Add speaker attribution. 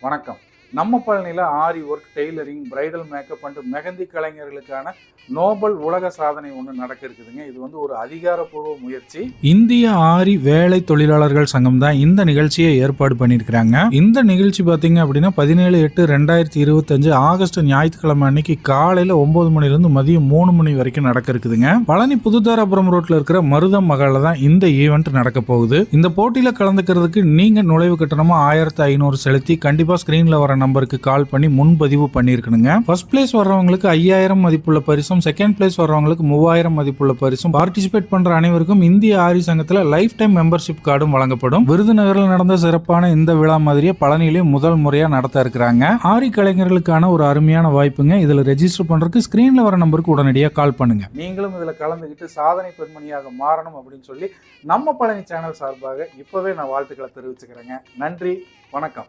Speaker 1: வணக்கம். நம்ம பழனியில் aari work tailoring bridal makeup and mehndi கலைஞர்களுக்கான Nobel உலக சாதனை ஒன்று நடக்க இருக்குதுங்க. இது வந்து ஒரு அதிகாரப்பூர்வ முயற்சி. இந்திய ஆரி வேலை தொழிலாளர்கள் சங்கம் தான் இந்த நிகழ்ச்சியை ஏற்பாடு பண்ணியிருக்கிறாங்க. இந்த நிகழ்ச்சி பார்த்தீங்க அப்படின்னா பதினேழு எட்டு ரெண்டாயிரத்தி இருபத்தஞ்சு ஆகஸ்ட் ஞாயிற்றுக்கிழமை அன்னைக்கு காலையில் ஒன்பது மணிலேருந்து மதியம் மூணு மணி வரைக்கும் நடக்க இருக்குதுங்க. பழனி புதுதாராபுரம் ரோட்ல இருக்கிற மருதம் மகளில் தான் இந்த ஈவெண்ட் நடக்க போகுது. இந்த போட்டியில் கலந்துக்கிறதுக்கு நீங்கள் நுழைவு கட்டணமாக ஆயிரத்தி ஐநூறு செலுத்தி கண்டிப்பாக ஸ்க்ரீனில் வர நம்பருக்கு கால் பண்ணி முன்பதிவு பண்ணிருக்கணுங்க ஃபர்ஸ்ட் பிளேஸ் வர்றவங்களுக்கு ஐயாயிரம் மதிப்புள்ள பரிசும் செகண்ட் பிளேஸ் வர்றவங்களுக்கு மூவாயிரம் மதிப்புள்ள பரிசும். பார்ட்டிசிபேட் பண்ற அனைவருக்கும் இந்திய ஆரி சங்கத்தில் லைஃப் டைம் மெம்பர்ஷிப் கார்டும் வழங்கப்படும். விருதுநகரில் நடந்த சிறப்பான இந்த விழா மாதிரியே பழனியிலையும் முதல் முறையாக நடத்த இருக்கிறாங்க. ஆரி கலைஞர்களுக்கான ஒரு அருமையான வாய்ப்புங்க. இதில் ரெஜிஸ்டர் பண்றதுக்கு ஸ்கிரீன்ல வர நம்பருக்கு உடனடியாக கால் பண்ணுங்க. நீங்களும் இதில் கலந்துக்கிட்டு சாதனை பெண்மணியாக மாறணும் அப்படின்னு சொல்லி நம்ம பழனி சேனல் சார்பாக இப்பவே நான் வாழ்த்துக்களை தெரிவிச்சுக்கிறேங்க. நன்றி வணக்கம்.